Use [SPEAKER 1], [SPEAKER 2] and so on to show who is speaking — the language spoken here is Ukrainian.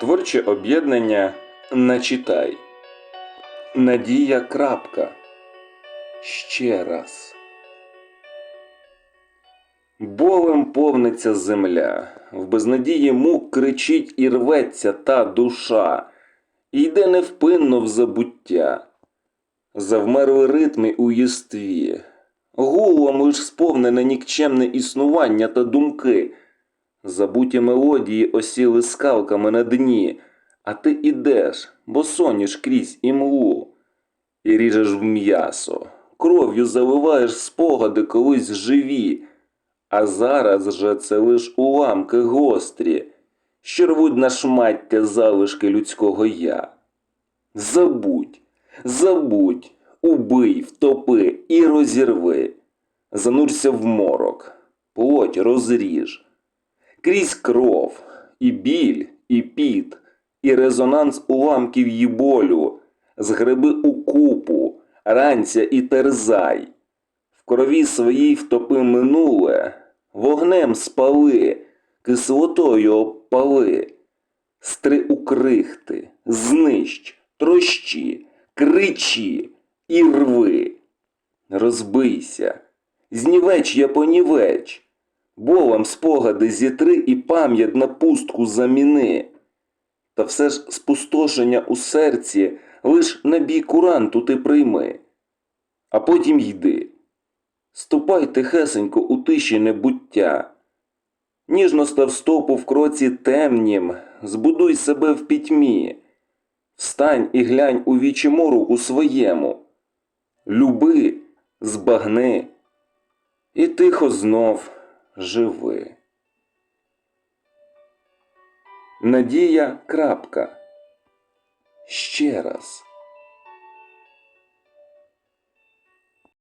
[SPEAKER 1] Творче об'єднання Начитай. Надія крапка. Ще раз. Болем повниться земля, в безнадії мук кричить і рветься та душа, йде невпинно в забуття. Завмерли ритми у єстві, гулом лиш сповнене нікчемне існування та думки. Забуті мелодії осіли скалками на дні, а ти ідеш, бо соніш крізь імлу, і ріжеш в м'ясо, кров'ю заливаєш спогади колись живі, а зараз же це лиш уламки гострі, що рвуть на шмаття залишки людського я. Забудь, забудь, убий, втопи і розірви, занурся в морок, плоть розріж. Крізь кров, і біль, і піт, і резонанс уламків її болю, згреби у купу, ранця і терзай. В крові своїй втопи минуле, вогнем спали, кислотою обпали. Стри у крихти, знищ, трощі, кричі і рви. Розбийся, знівеч я понівеч, болем спогади зітри і пам'ять на пустку заміни. Та все ж спустошення у серці лиш на бій куранту ти прийми, а потім йди. Ступай тихесенько у тиші небуття. Ніжно став стопу в кроці темнім, збудуй себе в пітьмі. Встань і глянь у вічі мору у своєму. Люби, збагни, і тихо знов живи. Надія крапка. Ще раз.